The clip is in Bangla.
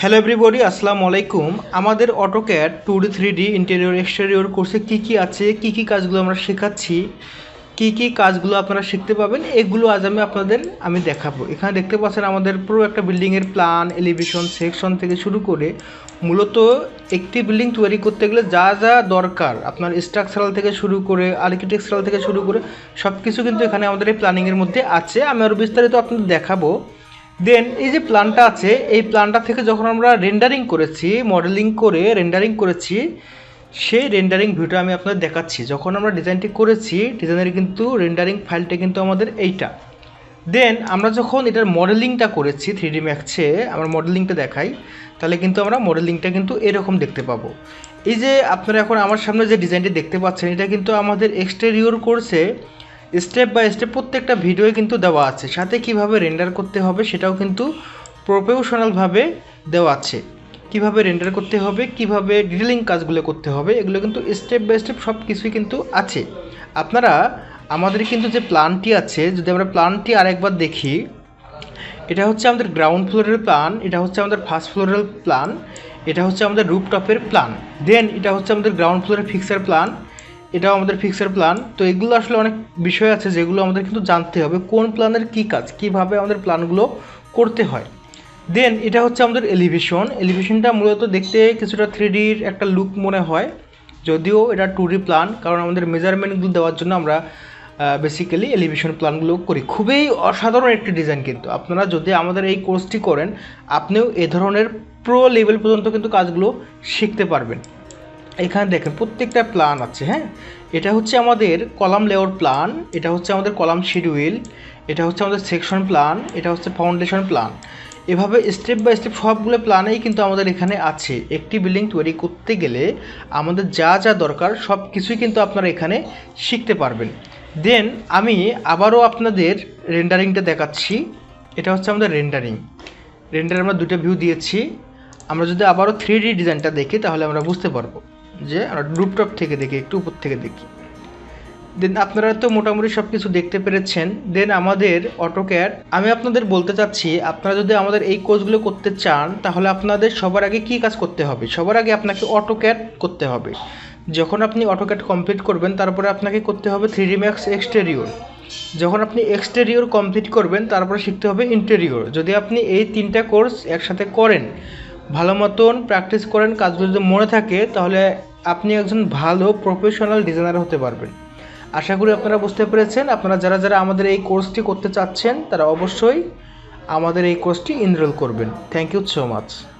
হ্যালো এভরিবডি আসসালামু আলাইকুম। আমাদের AutoCAD two D three D interior exterior কোর্সে কী কী আছে, কী কী কাজগুলো আমরা শেখাচ্ছি, কী কী কাজগুলো আপনারা শিখতে পাবেন, এগুলো আজ আমি আপনাদের, আমি দেখাবো। এখানে দেখতে পাচ্ছেন আমাদের পুরো একটা বিল্ডিংয়ের প্ল্যান এলিভেশন সেকশন থেকে শুরু করে মূলত একটি বিল্ডিং তৈরি করতে গেলে যা যা দরকার, আপনার স্ট্রাকচারাল থেকে শুরু করে আর্কিটেকচারাল থেকে শুরু করে সব কিছু কিন্তু এখানে আমাদের এই প্ল্যানিংয়ের মধ্যে আছে। আমি আরও বিস্তারিত আপনাদের দেখাবো। দেন এই যে প্ল্যানটা আছে, এই প্ল্যানটা থেকে যখন আমরা রেন্ডারিং করেছি মডেলিং করে রেন্ডারিং করেছি, সেই রেন্ডারিং ভিউটা আমি আপনাদের দেখাচ্ছি। যখন আমরা ডিজাইনটি করেছি ডিজাইনের কিন্তু রেন্ডারিং ফাইলটা কিন্তু আমাদের এইটা। দেন আমরা যখন এটার মডেলিংটা করেছি থ্রি ডি ম্যাক্সে আমরা মডেলিংটা দেখাই, তাহলে কিন্তু আমরা মডেলিংটা কিন্তু এরকম দেখতে পাবো। এই যে আপনারা এখন আমার সামনে যে ডিজাইনটি দেখতে পাচ্ছেন, এটা কিন্তু আমাদের এক্সটেরিয়র কোর্সে স্টেপ বাই স্টেপ প্রত্যেকটা ভিডিওয়ে কিন্তু দেওয়া আছে। সাথে কীভাবে রেন্ডার করতে হবে সেটাও কিন্তু প্রফেশনালভাবে দেওয়া আছে। কীভাবে রেন্ডার করতে হবে, কীভাবে ডিটেলিং কাজগুলো করতে হবে, এগুলো কিন্তু স্টেপ বাই স্টেপ সব কিছুই কিন্তু আছে। আপনারা, আমাদের কিন্তু যে প্ল্যানটি আছে, যদি আমরা প্ল্যানটি আরেকবার দেখি, এটা হচ্ছে আমাদের গ্রাউন্ড ফ্লোরের প্ল্যান এটা হচ্ছে আমাদের ফার্স্ট ফ্লোরের প্ল্যান এটা হচ্ছে আমাদের রুপটপের প্ল্যান দেন এটা হচ্ছে আমাদের গ্রাউন্ড ফ্লোরের ফিক্সার প্ল্যান এটাও আমাদের ফিক্সার প্ল্যান তো এগুলো আসলে অনেক বিষয় আছে যেগুলো আমাদের কিন্তু জানতে হবে, কোন প্ল্যানের কী কাজ, কীভাবে আমাদের প্ল্যানগুলো করতে হয়। দেন এটা হচ্ছে আমাদের এলিভেশন এলিভেশনটা মূলত দেখতে কিছুটা থ্রি ডির একটা লুক মনে হয়। যদিও এটা টু ডি প্ল্যান কারণ আমাদের মেজারমেন্টগুলো দেওয়ার জন্য আমরা বেসিক্যালি এলিভেশন প্ল্যানগুলো করি। খুবই অসাধারণ একটি ডিজাইন কিন্তু। আপনারা যদি আমাদের এই কোর্সটি করেন, আপনিও এ ধরনের প্রো লেভেল পর্যন্ত কিন্তু কাজগুলো শিখতে পারবেন। এখানে দেখেন প্রত্যেকটা প্ল্যান আছে হ্যাঁ? এটা হচ্ছে আমাদের কলাম লেআউট প্ল্যান এটা হচ্ছে আমাদের কলাম শিডিউল এটা হচ্ছে আমাদের সেকশন প্ল্যান এটা হচ্ছে ফাউন্ডেশন প্ল্যান এভাবে স্টেপ বাই স্টেপ সবগুলো প্ল্যানেই কিন্তু আমাদের এখানে আছে। একটি বিল্ডিং তৈরি করতে গেলে আমাদের যা যা দরকার সব কিছুই কিন্তু আপনারা এখানে শিখতে পারবেন। দেন আমি আবারও আপনাদের রেন্ডারিংটা দেখাচ্ছি। এটা হচ্ছে আমাদের রেন্ডারিং রেন্ডার আমরা দুটো ভিউ দিয়েছি। আমরা যদি আবারও থ্রি ডি ডিজাইনটা দেখি তাহলে আমরা বুঝতে পারব। যে আমরা রুপটপ থেকে দেখি, একটু উপর থেকে দেখি। দেন আপনারা তো মোটামুটি সব কিছু দেখতে পেরেছেন। দেন আমাদের অটোক্যাড আমি আপনাদের বলতে চাচ্ছি, আপনারা যদি আমাদের এই কোর্সগুলো করতে চান, তাহলে আপনাদের সবার আগে কী কাজ করতে হবে? সবার আগে আপনাকে অটোক্যাড করতে হবে। যখন আপনি অটোক্যাড কমপ্লিট করবেন, তারপরে আপনাকে করতে হবে থ্রি ম্যাক্স এক্সটেরিয়র যখন আপনি এক্সটেরিয়র কমপ্লিট করবেন, তারপরে শিখতে হবে ইন্টেরিয়র যদি আপনি এই তিনটা কোর্স একসাথে করেন, ভালো মতন প্র্যাকটিস করেন, কাজগুলো যদি মনে থাকে, তাহলে আপনি একজন ভালো প্রফেশনাল ডিজাইনার হতে পারবেন। আশা করি আপনারা বুঝতে পেরেছেন। আপনারা যারা যারা আমাদের এই কোর্সটি করতে চাচ্ছেন, তারা অবশ্যই আমাদের এই কোর্সটি এনরোল করবেন। Thank you so much